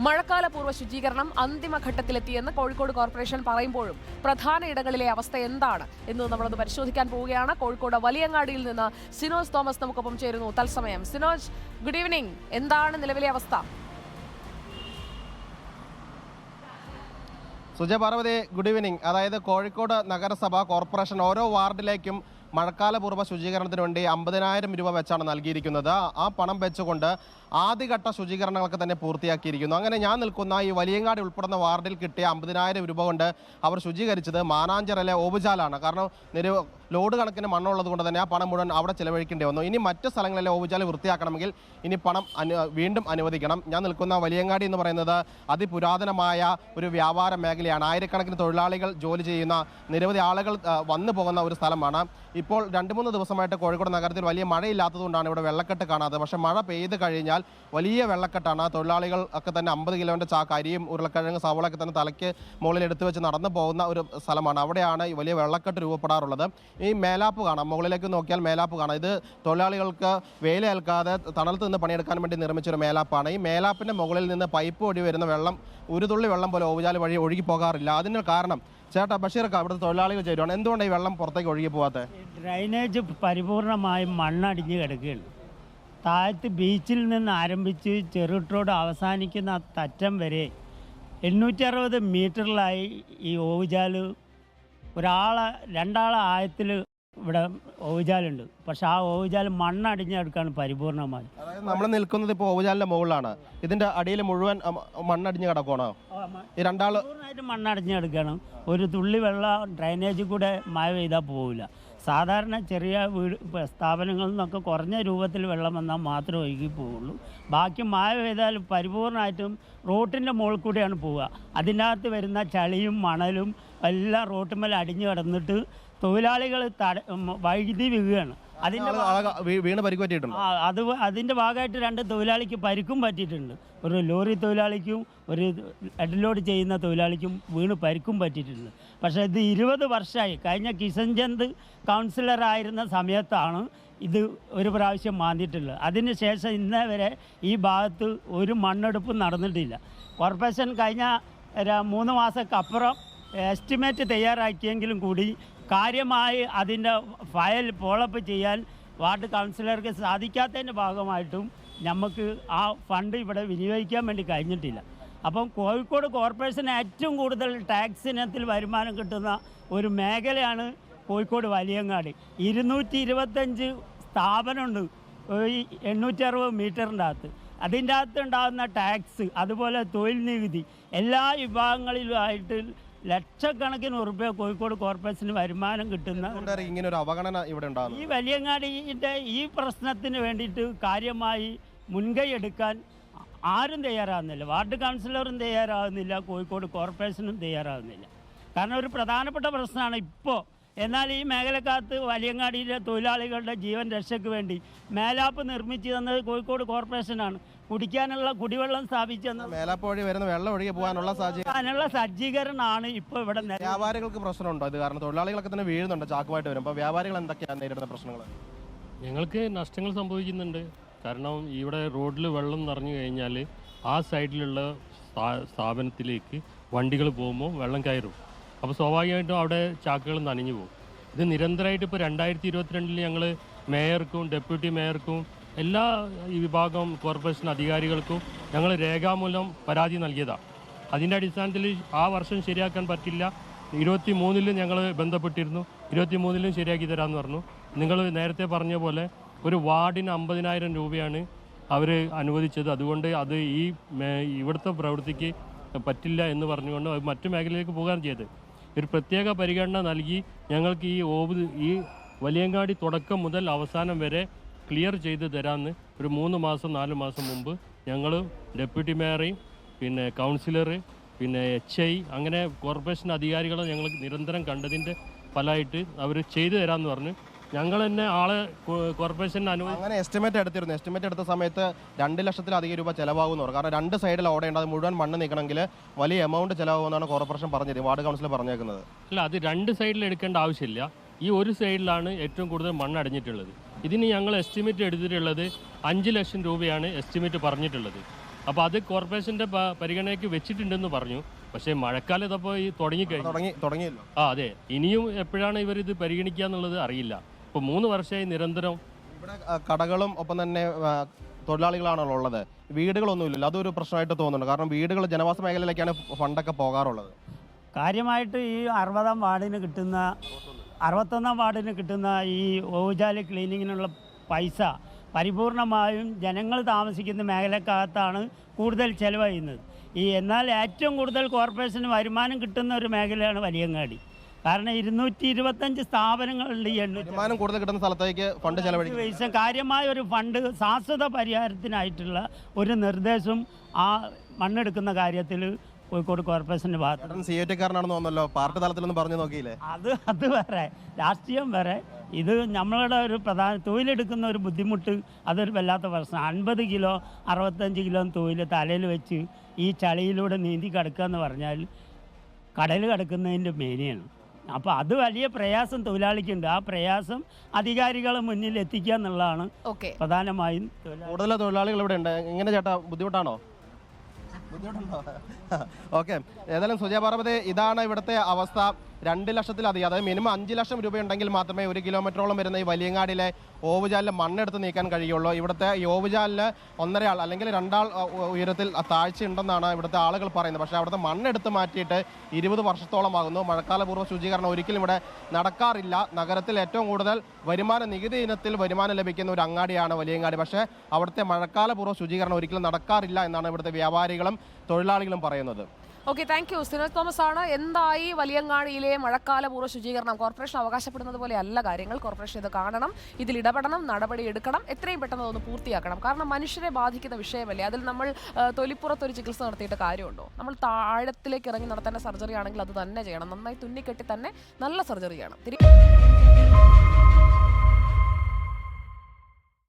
മഴക്കാല പൂർവ ശുചീകരണം അന്തിമഘട്ടത്തിലെത്തിയെന്ന് കോഴിക്കോട് കോർപ്പറേഷൻ പറയുമ്പോഴും പ്രധാന ഇടങ്ങളിലെ അവസ്ഥ എന്താണ് എന്ന് നമ്മളത് പരിശോധിക്കാൻ പോവുകയാണ്. കോഴിക്കോട് വലിയങ്ങാടിയിൽ നിന്ന് സിനോജ് തോമസ് നമുക്കൊപ്പം ചേരുന്നു. തത്സമയം. സിനോജ് ഗുഡ് ഈവനിങ് എന്താണ് നിലവിലെ അവസ്ഥ? സുജയ ഗുഡ് ഈവനിങ് അതായത് കോഴിക്കോട് നഗരസഭ കോർപ്പറേഷൻ ഓരോ വാർഡിലേക്കും മഴക്കാലപൂർവ ശുചീകരണത്തിന് വേണ്ടി അമ്പതിനായിരം രൂപ വെച്ചാണ് നൽകിയിരിക്കുന്നത്. ആ പണം വെച്ചുകൊണ്ട് ആദ്യഘട്ട ശുചീകരണങ്ങളൊക്കെ തന്നെ പൂർത്തിയാക്കിയിരിക്കുന്നു. അങ്ങനെ ഞാൻ നിൽക്കുന്ന ഈ വലിയങ്ങാടി ഉൾപ്പെടുന്ന വാർഡിൽ കിട്ടിയ അമ്പതിനായിരം രൂപ കൊണ്ട് അവർ ശുചീകരിച്ചത് മാനാഞ്ചിറയിലെ ഓബുജാലാണ്. കാരണം നിര ലോഡ് കണക്കിന് മണ്ണുള്ളത് കൊണ്ട് തന്നെ ആ പണം മുഴുവൻ അവിടെ ചെലവഴിക്കേണ്ടി വന്നു. ഇനി മറ്റ് സ്ഥലങ്ങളിലെ ഓവുചാൽ വൃത്തിയാക്കണമെങ്കിൽ ഇനി പണം വീണ്ടും അനുവദിക്കണം. ഞാൻ നിൽക്കുന്ന വലിയങ്ങാടി എന്ന് പറയുന്നത് അതിപുരാതനമായ ഒരു വ്യാപാര മേഖലയാണ്. ആയിരക്കണക്കിന് തൊഴിലാളികൾ ജോലി ചെയ്യുന്ന നിരവധി ആളുകൾ വന്നു പോകുന്ന ഒരു സ്ഥലമാണ്. ഇപ്പോൾ രണ്ട് മൂന്ന് ദിവസമായിട്ട് കോഴിക്കോട് നഗരത്തിൽ വലിയ മഴയില്ലാത്തതുകൊണ്ടാണ് ഇവിടെ വെള്ളക്കെട്ട് കാണാത്തത്. പക്ഷേ മഴ പെയ്ത് കഴിഞ്ഞാൽ വലിയ വെള്ളക്കെട്ടാണ്. തൊഴിലാളികൾ ഒക്കെ തന്നെ അമ്പത് കിലോന്റെ ചാക്ക് അരിയും ഉരുളക്കിഴങ്ങ് സവളൊക്കെ തന്നെ തലയ്ക്ക് മുകളിൽ എടുത്തു വെച്ച് നടന്നു പോകുന്ന ഒരു സ്ഥലമാണ്. അവിടെയാണ് വലിയ വെള്ളക്കെട്ട് രൂപപ്പെടാറുള്ളത്. ഈ മേലാപ്പ് കാണാം. മുകളിലേക്ക് നോക്കിയാൽ മേലാപ്പ് കാണാം. ഇത് തൊഴിലാളികൾക്ക് വെയിലേൽക്കാതെ തണലത്ത് നിന്ന് പണിയെടുക്കാൻ വേണ്ടി നിർമ്മിച്ചൊരു മേലാപ്പാണ്. ഈ മേലാപ്പിന്റെ മുകളിൽ നിന്ന് പൈപ്പ് വഴി വരുന്ന വെള്ളം ഒരു തുള്ളി വെള്ളം പോലെ ഓവുചാൽ വഴി ഒഴുകി പോകാറില്ല. അതിന് കാരണം ചേട്ടാ ബഷീർക്ക് അവിടുത്തെ തൊഴിലാളികൾ ചേരുവാണ് എന്തുകൊണ്ടാണ് ഈ വെള്ളം പുറത്തേക്ക് ഒഴുകി പോകാത്തത് ഡ്രൈനേജ് പരിപൂർണമായും മണ്ണടിഞ്ഞ് കിടക്കുകയാണ്. താഴത്ത് ബീച്ചിൽ നിന്ന് ആരംഭിച്ച് ചെറുട്ടോട് അവസാനിക്കുന്ന തറ്റം വരെ എണ്ണൂറ്റി അറുപത് മീറ്ററിലായി ഈ ഓവുചാൽ ഒരാളെ രണ്ടാളെ ആയത്തിൽ ഇവിടെ ഓവുചാലുണ്ട്. പക്ഷെ ആ ഓവുചാൽ മണ്ണടിഞ്ഞെടുക്കാണ് പരിപൂർണമായി. അതായത് നമ്മൾ നിൽക്കുന്നത് ഇപ്പോൾ ഓവുചാലിന്റെ മുകളിലാണ്. ഇതിന്റെ അടിയിൽ മുഴുവൻ മണ്ണടിഞ്ഞ് കിടക്കുവാണോ? ഈ രണ്ടാൾ പൂർണമായിട്ട് മണ്ണടിഞ്ഞ് ഒരു തുള്ളി വെള്ളം ഡ്രൈനേജിൽ കൂടെ മഴ പെയ്താൽ പോവില്ല. സാധാരണ ചെറിയ വീട് സ്ഥാപനങ്ങളിൽ നിന്നൊക്കെ കുറഞ്ഞ രൂപത്തിൽ വെള്ളം വന്നാൽ മാത്രമേ ഒഴുകി പോവുള്ളൂ. ബാക്കി മഴ പെയ്താൽ പരിപൂർണമായിട്ടും റോട്ടിന്റെ മുകളിൽ കൂടെയാണ് പോവുക. അതിനകത്ത് വരുന്ന ചളിയും മണലും എല്ലാം മേലെ അടിഞ്ഞു കിടന്നിട്ട് തൊഴിലാളികൾ വൈദ്യുതി വീഴുകയാണ്. വീ- വീണ് പരിക്കുപറ്റിയിട്ടുണ്ട്? പറ്റിയിട്ടുണ്ട് അത് അതിന്റെ അതിന്റെ ഭാഗമായിട്ട് രണ്ട് തൊഴിലാളിക്ക് പരിക്കും പറ്റിയിട്ടുണ്ട്. ഒരു ലോറി തൊഴിലാളിക്കും ഒരു അഡ്ലോഡ് ചെയ്യുന്ന തൊഴിലാളിക്കും വീണ് പരിക്കും പറ്റിയിട്ടുണ്ട്. പക്ഷേ ഇത് ഇരുപത് വർഷമായി. കഴിഞ്ഞ കിഷൻചന്ദ് കൗൺസിലറായിരുന്ന സമയത്താണ് ഇത് ഒരു പ്രാവശ്യം മാന്തിയിട്ടുള്ളത്. അതിനുശേഷം ഇന്നേ വരെ ഈ ഭാഗത്ത് ഒരു മണ്ണെടുപ്പും നടന്നിട്ടില്ല. കോർപ്പറേഷൻ കഴിഞ്ഞ മൂന്ന് മാസക്കപ്പുറം എസ്റ്റിമേറ്റ് തയ്യാറാക്കിയെങ്കിലും കൂടി കാര്യമായി അതിന്റെ ഫയൽ ഫോളപ്പ് ചെയ്യാൻ വാർഡ് കൗൺസിലർക്ക് സാധിക്കാത്തതിന്റെ ഭാഗമായിട്ടും നമുക്ക് ആ ഫണ്ട് ഇവിടെ വിനിയോഗിക്കാൻ വേണ്ടി കഴിഞ്ഞിട്ടില്ല. അപ്പം കോഴിക്കോട് കോർപ്പറേഷന് ഏറ്റവും കൂടുതൽ ടാക്സ് ഇനത്തിൽ വരുമാനം കിട്ടുന്ന ഒരു മേഖലയാണ് കോഴിക്കോട് വലിയങ്ങാട്. ഇരുന്നൂറ്റി ഇരുപത്തഞ്ച് സ്ഥാപനമുണ്ട്. ഈ എണ്ണൂറ്റി അറുപത് മീറ്ററിന്റെ അകത്ത്. അതിന്റെ അകത്ത് ഉണ്ടാകുന്ന ടാക്സ് അതുപോലെ തൊഴിൽ നികുതി എല്ലാ വിഭാഗങ്ങളിലുമായിട്ട് ലക്ഷക്കണക്കിന് ഉറുപ്പ്യ കോഴിക്കോട് കോർപ്പറേഷന് വരുമാനം കിട്ടുന്ന ഇങ്ങനെ ഒരു അവഗണന ഇവിടെ ഉണ്ടാകും ഈ വലിയങ്ങാടിന്റെ ഈ പ്രശ്നത്തിന് വേണ്ടിയിട്ട് കാര്യമായി മുൻകൈ എടുക്കാൻ ആരും തയ്യാറാകുന്നില്ല വാർഡ് കൗൺസിലറും തയ്യാറാകുന്നില്ല കോഴിക്കോട് കോർപ്പറേഷനും തയ്യാറാകുന്നില്ല കാരണം ഒരു പ്രധാനപ്പെട്ട പ്രശ്നമാണ് ഇപ്പോൾ. എന്നാൽ ഈ മേഖലക്കകത്ത് വലിയങ്ങാടിയിലെ തൊഴിലാളികളുടെ ജീവൻ രക്ഷയ്ക്ക് വേണ്ടി മേലാപ്പ് നിർമ്മിച്ചു തന്നത് കോഴിക്കോട് കോർപ്പറേഷനാണ്. കുടിക്കാനുള്ള കുടിവെള്ളം സ്ഥാപിച്ചെന്ന് മേലാപ്പ് വഴി വരുന്ന വെള്ളം ഒഴുകി പോകാനുള്ള സാഹചര്യം. അതിനുള്ള സജ്ജീകരണമാണ് ഇപ്പോൾ ഇവിടെ വ്യാപാരികൾക്ക് പ്രശ്നമുണ്ടോ? ഇത് കാരണം തൊഴിലാളികളൊക്കെ തന്നെ വീഴുന്നുണ്ട് ചാക്കുമായിട്ട് വരും. അപ്പോൾ വ്യാപാരികൾ എന്തൊക്കെയാണ് നേരിടുന്ന പ്രശ്നങ്ങൾ? ഞങ്ങൾക്ക് നഷ്ടങ്ങൾ സംഭവിക്കുന്നുണ്ട്. കാരണം ഇവിടെ റോഡിൽ വെള്ളം നിറഞ്ഞു കഴിഞ്ഞാൽ ആ സൈഡിലുള്ള സ്ഥാപനത്തിലേക്ക് വണ്ടികൾ പോകുമ്പോൾ വെള്ളം കയറും. അപ്പോൾ സ്വാഭാവികമായിട്ടും അവിടെ ചാക്കുകൾ നനഞ്ഞു പോകും. ഇത് നിരന്തരമായിട്ട് ഇപ്പോൾ രണ്ടായിരത്തി ഇരുപത്തിരണ്ടിൽ ഞങ്ങൾ മേയർക്കും ഡെപ്യൂട്ടി മേയർക്കും എല്ലാ ഈ വിഭാഗം കോർപ്പറേഷൻ അധികാരികൾക്കും ഞങ്ങൾ രേഖാമൂലം പരാതി നൽകിയതാണ് അതിന്റെ അടിസ്ഥാനത്തിൽ ആ വർഷം ശരിയാക്കാൻ പറ്റില്ല. ഇരുപത്തി മൂന്നിലും ഞങ്ങൾ ബന്ധപ്പെട്ടിരുന്നു. ഇരുപത്തി മൂന്നിലും ശരിയാക്കി തരാമെന്ന് പറഞ്ഞു. നിങ്ങൾ നേരത്തെ പറഞ്ഞ പോലെ ഒരു വാർഡിന് അമ്പതിനായിരം രൂപയാണ് അവർ അനുവദിച്ചത്. അതുകൊണ്ട് അത് ഈ ഇവിടുത്തെ പ്രവൃത്തിക്ക് പറ്റില്ല എന്ന് പറഞ്ഞുകൊണ്ട് അത് മറ്റു മേഖലയിലേക്ക് പോകാൻ ചെയ്ത്. ഒരു പ്രത്യേക പരിഗണന നൽകി ഞങ്ങൾക്ക് ഈ ഓവ് ഈ വലിയങ്ങാടി തുടക്കം മുതൽ അവസാനം വരെ ക്ലിയർ ചെയ്ത് തരാമെന്ന് ഒരു മൂന്ന് മാസം നാല് മാസം മുമ്പ് ഞങ്ങൾ ഡെപ്യൂട്ടി മേയറേയും പിന്നെ കൗൺസിലർ പിന്നെ എച്ച് ഐ അങ്ങനെ കോർപ്പറേഷൻ അധികാരികളെ ഞങ്ങൾ നിരന്തരം കണ്ടതിന്റെ ഫലമായിട്ട് അവർ ചെയ്തു തരാമെന്ന് പറഞ്ഞ് ഞങ്ങൾ തന്നെ ആളെ കോർപ്പറേഷന് അങ്ങനെ എസ്റ്റിമേറ്റ് എടുത്തിരുന്നു. എസ്റ്റിമേറ്റ് എടുത്ത സമയത്ത് രണ്ട് ലക്ഷത്തിലധികം രൂപ ചിലവാകുന്നു കാരണം രണ്ട് സൈഡിൽ ഓടേണ്ട അത് മുഴുവൻ മണ്ണ് നീക്കണമെങ്കിൽ വലിയ എമൗണ്ട് ചിലവാകുമെന്നാണ് കോർപ്പറേഷൻ പറഞ്ഞത്. വാർഡ് കൗൺസിലർ പറഞ്ഞേക്കുന്നത്. അല്ല അത് രണ്ട് സൈഡിൽ എടുക്കേണ്ട ആവശ്യമില്ല. ഈ ഒരു സൈഡിലാണ് ഏറ്റവും കൂടുതൽ മണ്ണ് അടഞ്ഞിട്ടുള്ളത്. ഇതിന് ഞങ്ങൾ എസ്റ്റിമേറ്റ് എടുത്തിട്ടുള്ളത് അഞ്ച് ലക്ഷം രൂപയാണ് എസ്റ്റിമേറ്റ് പറഞ്ഞിട്ടുള്ളത്. അപ്പോൾ അത് കോർപ്പറേഷന്റെ പരിഗണനയ്ക്ക് വെച്ചിട്ടുണ്ടെന്ന് പറഞ്ഞു. പക്ഷേ മഴക്കാലം ഇതപ്പോൾ ഈ തുടങ്ങിക്കഴിഞ്ഞു തുടങ്ങി ആ അതെ. ഇനിയും എപ്പോഴാണ് ഇവർ ഇത് പരിഗണിക്കുക എന്നുള്ളത് അറിയില്ല. ഇപ്പോൾ മൂന്ന് വർഷമായി നിരന്തരം ഇവിടെ കടകളും ഒപ്പം തന്നെ തൊഴിലാളികളാണല്ലോ ഉള്ളത്. വീടുകളൊന്നുമില്ലല്ലോ അതൊരു പ്രശ്നമായിട്ട് തോന്നുന്നുണ്ട്. കാരണം വീടുകൾ ജനവാസ മേഖലയിലേക്കാണ് ഫണ്ടൊക്കെ പോകാറുള്ളത്. കാര്യമായിട്ട് ഈ അറുപതാം വാർഡിന് കിട്ടുന്ന അറുപത്തൊന്നാം വാർഡിന് കിട്ടുന്ന ഈ ഓജാലി ക്ലീനിങ്ങിനുള്ള പൈസ പരിപൂർണമായും ജനങ്ങൾ താമസിക്കുന്ന മേഖലക്കകത്താണ് കൂടുതൽ ചിലവഴിയുന്നത്. ഈ എന്നാൽ ഏറ്റവും കൂടുതൽ കോർപ്പറേഷന് വരുമാനം കിട്ടുന്ന ഒരു മേഖലയാണ് വലിയങ്ങാടി. കാരണം ഇരുന്നൂറ്റി ഇരുപത്തഞ്ച് സ്ഥാപനങ്ങളുണ്ട് ഈ എണ്ണൂറ്റി കൂടുതൽ കിട്ടുന്ന സ്ഥലത്തേക്ക് ഫണ്ട് ചെലവഴിക്കും. കാര്യമായ ഒരു ഫണ്ട് ശാശ്വത പരിഹാരത്തിനായിട്ടുള്ള ഒരു നിർദ്ദേശം ആ മണ്ണെടുക്കുന്ന കാര്യത്തിൽ കോഴിക്കോട് കോർപ്പറേഷന്റെ ഭാഗത്ത്. ചേട്ടൻ സി ഐ ടിക്കാരനാണെന്ന് തോന്നുന്നല്ലോ. പാർട്ടി തലത്തിലൊന്നും പറഞ്ഞു നോക്കിയില്ലേ? അത് അത് വേറെ. രാഷ്ട്രീയം വരെ ഇത് നമ്മളുടെ ഒരു പ്രധാന തൊഴിലെടുക്കുന്ന ഒരു ബുദ്ധിമുട്ട് അതൊരു വല്ലാത്ത പ്രശ്നം. അൻപത് കിലോ അറുപത്തഞ്ച് കിലോ തൊഴിൽ തലയിൽ വെച്ച് ഈ ചളിയിലൂടെ നീന്തി കിടക്കുക എന്ന് പറഞ്ഞാൽ കടൽ കിടക്കുന്നതിന്റെ മേനിയാണ്. അപ്പോൾ അത് വലിയ പ്രയാസം തൊഴിലാളിക്കുണ്ട്. ആ പ്രയാസം അധികാരികളെ മുന്നിൽ എത്തിക്കുക എന്നുള്ളതാണ് പ്രധാനമായും കൂടുതൽ തൊഴിലാളികൾ ഇവിടെ ഉണ്ട്. എങ്ങനെ ചേട്ടാ? ബുദ്ധിമുട്ടാണോ? ഓക്കെ. ഏതായാലും സുജയ പാർവതി ഇതാണ് ഇവിടുത്തെ അവസ്ഥ. രണ്ട് ലക്ഷത്തിലധികം അതായത് മിനിമം അഞ്ച് ലക്ഷം രൂപ ഉണ്ടെങ്കിൽ മാത്രമേ ഒരു കിലോമീറ്ററോളം വരുന്ന ഈ വലിയങ്ങാടിലെ ഓവുചാലിൽ മണ്ണെടുത്ത് നീക്കാൻ കഴിയുള്ളൂ. ഇവിടുത്തെ ഈ ഓവുചാലിൽ ഒന്നരയാൾ അല്ലെങ്കിൽ രണ്ടാൾ ഉയരത്തിൽ താഴ്ച ഉണ്ടെന്നാണ് ഇവിടുത്തെ ആളുകൾ പറയുന്നത്. പക്ഷേ അവിടുത്തെ മണ്ണെടുത്ത് മാറ്റിയിട്ട് ഇരുപത് വർഷത്തോളമാകുന്നു. മഴക്കാലപൂർവ ശുചീകരണം ഒരിക്കലും ഇവിടെ നടക്കാറില്ല. നഗരത്തിൽ ഏറ്റവും കൂടുതൽ വരുമാന നികുതി ഇനത്തിൽ വരുമാനം ലഭിക്കുന്ന ഒരു അങ്ങാടിയാണ് വലിയങ്ങാടി. പക്ഷേ അവിടുത്തെ മഴക്കാലപൂർവ ശുചീകരണം ഒരിക്കലും നടക്കാറില്ല എന്നാണ് ഇവിടുത്തെ വ്യാപാരികളും തൊഴിലാളികളും പറയുന്നത്. Okay thank you Sinoj Thomas ആണ്. എന്തായി വലിയങ്ങാടിയിലെ മഴക്കാലപൂർവ ശുചീകരണം? കോർപ്പറേഷൻ അവകാശപ്പെടുന്നത് പോലെ അല്ല കാര്യങ്ങൾ. കോർപ്പറേഷൻ ഇത് കാണണം ഇതിൽ ഇടപെടണം നടപടി എടുക്കണം. എത്രയും പെട്ടെന്ന് അതൊന്ന് പൂർത്തിയാക്കണം. കാരണം മനുഷ്യരെ ബാധിക്കുന്ന വിഷയമല്ലേ? അതിൽ നമ്മൾ തൊലിപ്പുറത്തൊരു ചികിത്സ നടത്തിയിട്ട് കാര്യമുണ്ടോ? നമ്മൾ താഴത്തിലേക്ക് ഇറങ്ങി നടത്തേണ്ട സർജറി ആണെങ്കിൽ അത് തന്നെ ചെയ്യണം. നന്നായി തുന്നിക്കെട്ടി തന്നെ നല്ല സർജറി ചെയ്യണം